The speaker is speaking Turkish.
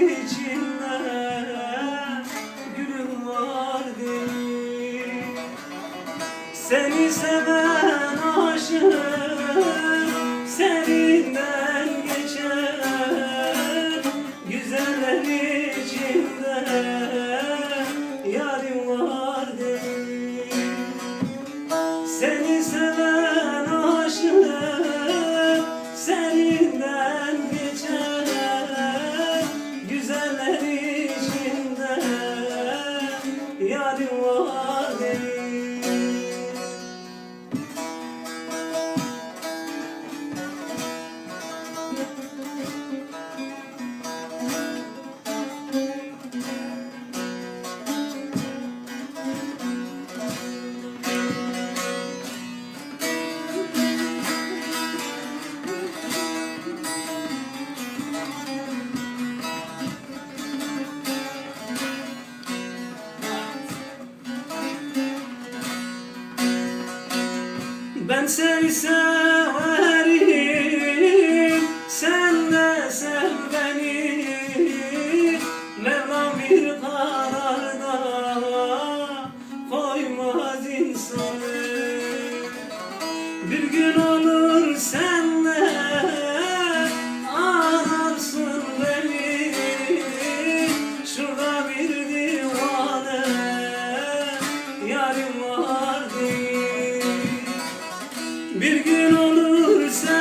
içinde Seni seven Ben seni severim Sen de sev beni. Mevlam bir kararda Koymaz insanı. Bir gün olur sen bir gün olur sen